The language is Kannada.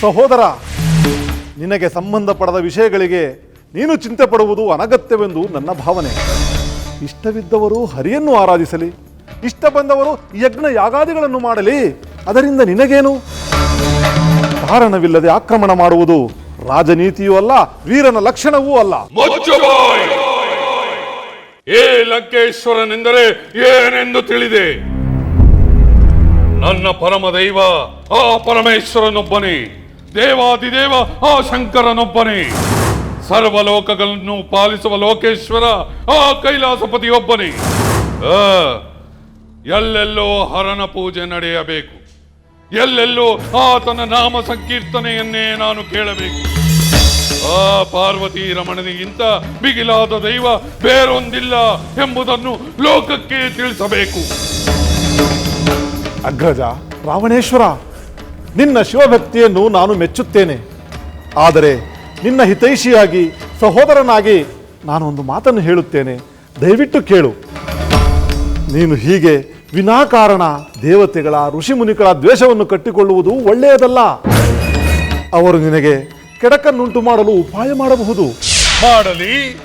ಸಹೋದರ, ನಿನಗೆ ಸಂಬಂಧಪಡದ ವಿಷಯಗಳಿಗೆ ನೀನು ಚಿಂತೆ ಪಡುವುದು ಅನಗತ್ಯವೆಂದು ನನ್ನ ಭಾವನೆ. ಇಷ್ಟವಿದ್ದವರು ಹರಿಯನ್ನು ಆರಾಧಿಸಲಿ ಇಷ್ಟ ಬಂದವರು ಯಜ್ಞ ಯಾಗಾದಿಗಳನ್ನು ಮಾಡಲಿ, ಅದರಿಂದ ನಿನಗೇನು? ಕಾರಣವಿಲ್ಲದೆ ಆಕ್ರಮಣ ಮಾಡುವುದು ರಾಜನೀತಿಯೂ ಅಲ್ಲ, ವೀರನ ಲಕ್ಷಣವೂ ಅಲ್ಲ. ಏ ಲಂಕೇಶ್ವರನೆಂದರೆ ಏನೆಂದು ತಿಳಿದೆ? ನನ್ನ ಪರಮ ದೈವ ಆ ಪರಮೇಶ್ವರನೊಬ್ಬನೇ. ದೇವಾದಿದೇವ ಆ ಶಂಕರನೊಬ್ಬನೇ. ಸರ್ವಲೋಕಗಳನ್ನು ಪಾಲಿಸುವ ಲೋಕೇಶ್ವರ, ಆ ಕೈಲಾಸಪತಿಯೊಬ್ಬನೇ. ಎಲ್ಲೆಲ್ಲೋ ಹರಣ ಪೂಜೆ ನಡೆಯಬೇಕು. ಎಲ್ಲೆಲ್ಲೋ ಆತನ ನಾಮ ಸಂಕೀರ್ತನೆಯನ್ನೇ ನಾನು ಕೇಳಬೇಕು. ಆ, ಪಾರ್ವತಿ ರಮಣನಿಗಿಂತ ಬಿಗಿಲಾದ ದೈವ ಬೇರೊಂದಿಲ್ಲ ಎಂಬುದನ್ನು ಲೋಕಕ್ಕೆ ತಿಳಿಸಬೇಕು. ಅಗ್ರಜ ರಾವಣೇಶ್ವರ. ನಿನ್ನ ಶಿವಭಕ್ತಿಯನ್ನು ನಾನು ಮೆಚ್ಚುತ್ತೇನೆ. ಆದರೆ ನಿನ್ನ ಹಿತೈಷಿಯಾಗಿ ಸಹೋದರನಾಗಿ ನಾನು ಒಂದು ಮಾತನ್ನು ಹೇಳುತ್ತೇನೆ. ದಯವಿಟ್ಟು ಕೇಳು. ನೀನು ಹೀಗೆ ವಿನಾಕಾರಣ ದೇವತೆಗಳ, ಋಷಿಮುನಿಗಳ ದ್ವೇಷವನ್ನು ಕಟ್ಟಿಕೊಳ್ಳುವುದು ಒಳ್ಳೆಯದಲ್ಲ. ಅವರು ನಿನಗೆ ಕೆಡಕನ್ನುಂಟು ಮಾಡಲು ಉಪಾಯ ಮಾಡಬಹುದು. ಮಾಡಲಿ.